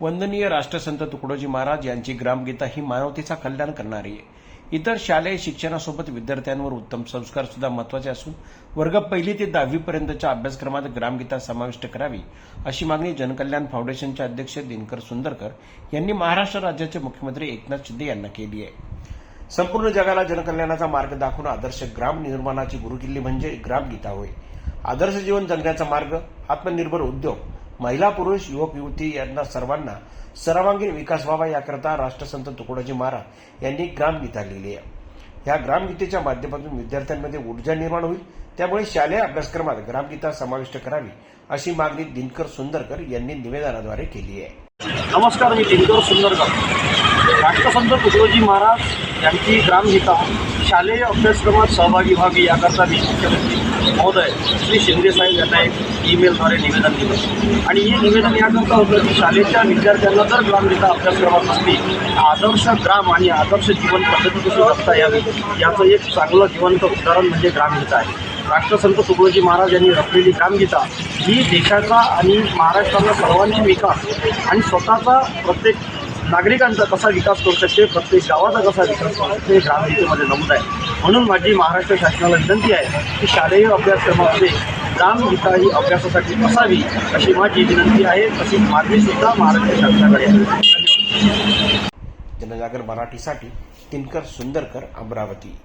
वंदनीय राष्ट्रसंत तुकडोजी महाराज यांची ग्रामगीता ही मानवतेचा कल्याण करणारी आहे. इतर शालेय शिक्षणासोबत विद्यार्थ्यांवर उत्तम संस्कार सुद्धा महत्त्वाचे असून वर्ग पहिली ते दहावीपर्यंतच्या अभ्यासक्रमात ग्रामगीता समाविष्ट करावी अशी मागणी जनकल्याण फाउंडेशनचे अध्यक्ष दिनकर सुंदरकर यांनी महाराष्ट्र राज्याचे मुख्यमंत्री एकनाथ शिंदे यांना केली आहे. संपूर्ण जगाला जनकल्याणाचा मार्ग दाखवून आदर्श ग्राम निर्माणाची गुरुकिल्ली म्हणजे ग्रामगीता होय. आदर्श जीवन जगण्याचा मार्ग आत्मनिर्भर उद्योग महिला पुरुष युवक युवती यांना सर्वांना सर्वांगीण विकास व्हावा याकरता राष्ट्रसंत तुकडोजी महाराज यांनी ग्रामगीता लिहिली आहे. या ग्रामगीतेच्या माध्यमातून विद्यार्थ्यांमध्ये ऊर्जा निर्माण होईल. त्यामुळे शालेय अभ्यासक्रमात ग्रामगीता समाविष्ट करावी अशी मागणी दिनकर सुंदरकर यांनी निवेदनाद्वारे केली आहे. नमस्कार मी दिनकर सुंदरकर. राष्ट्रसंत तुकडोजी महाराज यांची ग्रामगीता शालेय अभ्यासक्रमात सहभागी व्हावी याकरता मी मुख्यमंत्री महोदय श्री शिंदे साहेब यांना एक ईमेलद्वारे निवेदन दिलं. आणि हे निवेदन याकरता होतं की शाळेच्या विद्यार्थ्यांना जर ग्रामगीता अभ्यासक्रमात असली आदर्श ग्राम आणि आदर्श जीवन पद्धती कशी जगता यावी? याचं एक चांगलं जिवंत उदाहरण म्हणजे ग्रामगीता आहे. राष्ट्रसंत तुकडोजी महाराज यांनी रचलेली ग्रामगीता ही देशाचा आणि महाराष्ट्राचा सर्वांगीण विकास आणि स्वतःचा प्रत्येक नागरिकांचा कसा विकास करू शकते प्रत्येक गावाचा कसा विकास करू शकते हे ग्रामगीतेमध्ये नमूद आहे. म्हणून माझी महाराष्ट्र शासनाला विनंती आहे की शालेय अभ्यासक्रमामध्ये ग्रामगीता ही अभ्यासासाठी असावी अशी माझी विनंती आहे तशीच मागणीसुद्धा महाराष्ट्र शासनाकडे आहे. जनजागर मराठीसाठी तिनकर सुंदरकर अमरावती.